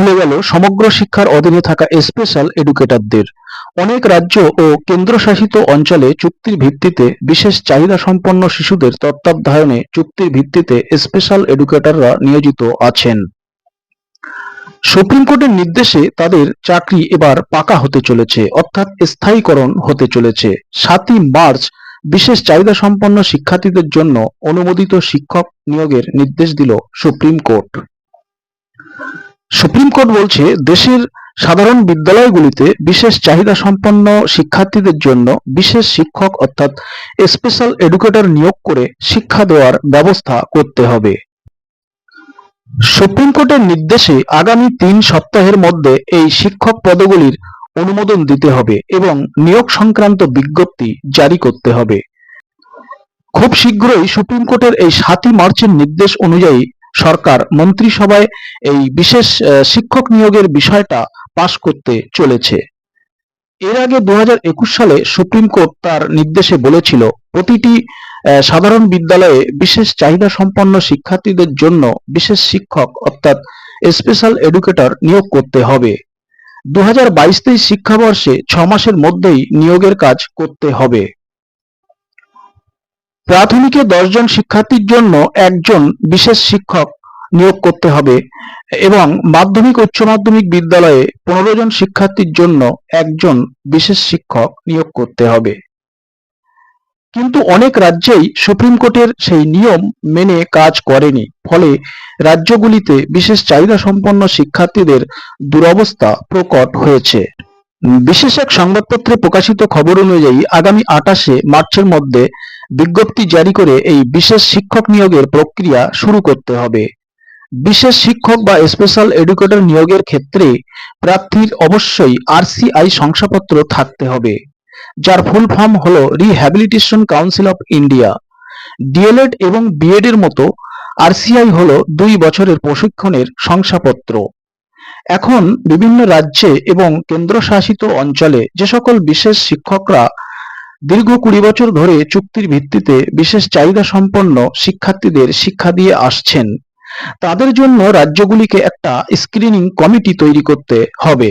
খুলে গেল, সমগ্র শিক্ষার অধীনে থাকা স্পেশাল এডুকেটরদের অনেক রাজ্য ও কেন্দ্রশাসিত অঞ্চলে চুক্তির ভিত্তিতে, বিশেষ চাহিদা সম্পন্ন শিশুদের তত্ত্বাবধানে চুক্তির ভিত্তিতে স্পেশাল এডুকেটররা নিয়োজিত আছেন। সুপ্রিম কোর্টের নির্দেশে তাদের চাকরি এবার পাকা হতে চলেছে, অর্থাৎ স্থায়ীকরণ হতে চলেছে। সাতই মার্চ, বিশেষ চাহিদা সম্পন্ন শিক্ষার্থীদের জন্য অনুমোদিত শিক্ষক নিয়োগের নির্দেশ দিল সুপ্রিম কোর্ট। কোর্ট বলছে, দেশের সাধারণ বিদ্যালয়গুলিতে বিশেষ চাহিদা সম্পন্ন শিক্ষার্থীদের জন্য বিশেষ শিক্ষক অর্থাৎ স্পেশাল এডুকেটর নিয়োগ করে শিক্ষা দেওয়ার ব্যবস্থা করতে হবে। সুপ্রিম কোর্টের নির্দেশে আগামী তিন সপ্তাহের মধ্যে এই শিক্ষক পদগুলির অনুমোদন দিতে হবে এবং নিয়োগ সংক্রান্ত বিজ্ঞপ্তি জারি করতে হবে। খুব শীঘ্রই সুপ্রিম কোর্টের এই সাতই মার্চের নির্দেশ অনুযায়ী সরকার মন্ত্রিসভায় এই বিশেষ শিক্ষক নিয়োগের বিষয়টা পাশ করতে চলেছে। এর আগে দুহাজার একুশ সালে সুপ্রিম কোর্ট তার নির্দেশে বলেছিল, প্রতিটি সাধারণ বিদ্যালয়ে বিশেষ চাহিদা সম্পন্ন শিক্ষার্থীদের জন্য বিশেষ শিক্ষক অর্থাৎ স্পেশাল এডুকেটর নিয়োগ করতে হবে। দু হাজার বাইশ তেইশ শিক্ষাবর্ষে ছ মাসের মধ্যেই নিয়োগের কাজ করতে হবে। প্রাথমিকে দশজন শিক্ষার্থীর জন্য একজন বিশেষ শিক্ষক নিয়োগ করতে হবে এবং মাধ্যমিক উচ্চ মাধ্যমিক বিদ্যালয়ে পনেরো জন শিক্ষার্থীর জন্য একজন বিশেষ শিক্ষক নিয়োগ করতে হবে। কিন্তু অনেক রাজ্যেই সুপ্রিম কোর্টের সেই নিয়ম মেনে কাজ করেনি, ফলে রাজ্যগুলিতে বিশেষ চাহিদা সম্পন্ন শিক্ষার্থীদের দুরবস্থা প্রকট হয়েছে। বিশেষ এক সংবাদপত্রে প্রকাশিত খবর অনুযায়ী আগামী আটাশে মার্চের মধ্যে বিজ্ঞপ্তি জারি করে এই বিশেষ শিক্ষক নিয়োগের প্রক্রিয়া শুরু করতে হবে। বিশেষ শিক্ষক বা স্পেশাল এডুকেটর নিয়োগের ক্ষেত্রে প্রার্থীর অবশ্যই আরসিআই শংসাপত্র থাকতে হবে, যার ফুল ফর্ম হল rehabilitation council of India. DElEd এবং বিএড এর মতো আরসিআই হল দুই বছরের প্রশিক্ষণের শংসাপত্র। এখন বিভিন্ন রাজ্যে এবং কেন্দ্রশাসিত অঞ্চলে যে সকল বিশেষ শিক্ষকরা দীর্ঘ কুড়ি বছর ধরে চুক্তির ভিত্তিতে বিশেষ চাহিদা সম্পন্ন শিক্ষার্থীদের শিক্ষা দিয়ে আসছেন। তাদের জন্য রাজ্যগুলিকে একটা স্ক্রিনিং কমিটি তৈরি করতে হবে।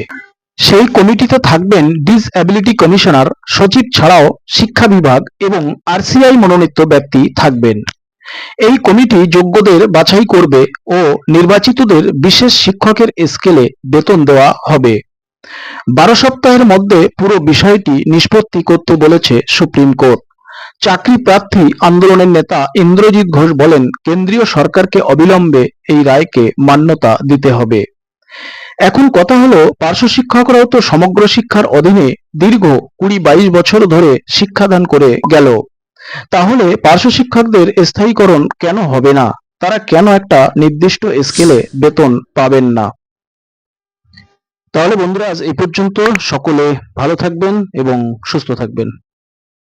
সেই কমিটিতে থাকবেন ডিসএবিলিটি কমিশনার সচিব ছাড়াও শিক্ষা বিভাগ এবং আরসিআই মনোনীত ব্যক্তি থাকবেন। এই কমিটি যোগ্যদের বাছাই করবে ও নির্বাচিতদের বিশেষ শিক্ষকের স্কেলে বেতন দেওয়া হবে। বারো সপ্তাহের মধ্যে পুরো বিষয়টি নিষ্পত্তি করতে বলেছে সুপ্রিম কোর্ট। চাকরি প্রার্থী আন্দোলনের নেতা ইন্দ্রজিৎ ঘোষ বলেন, কেন্দ্রীয় সরকারকে অবিলম্বে এই রায়কে মান্যতা দিতে হবে। এখন কথা হলো, পার্শ্ব শিক্ষকরাও তো সমগ্র শিক্ষার অধীনে দীর্ঘ কুড়ি বাইশ বছর ধরে শিক্ষাদান করে গেল। তাহলে পার্শ্ব শিক্ষকদের স্থায়ীকরণ কেন হবে না? তারা কেন একটা নির্দিষ্ট স্কেলে বেতন পাবেন না? তাহলে বন্ধুরা আজ এই পর্যন্ত সকলে ভালো থাকবেন এবং সুস্থ থাকবেন।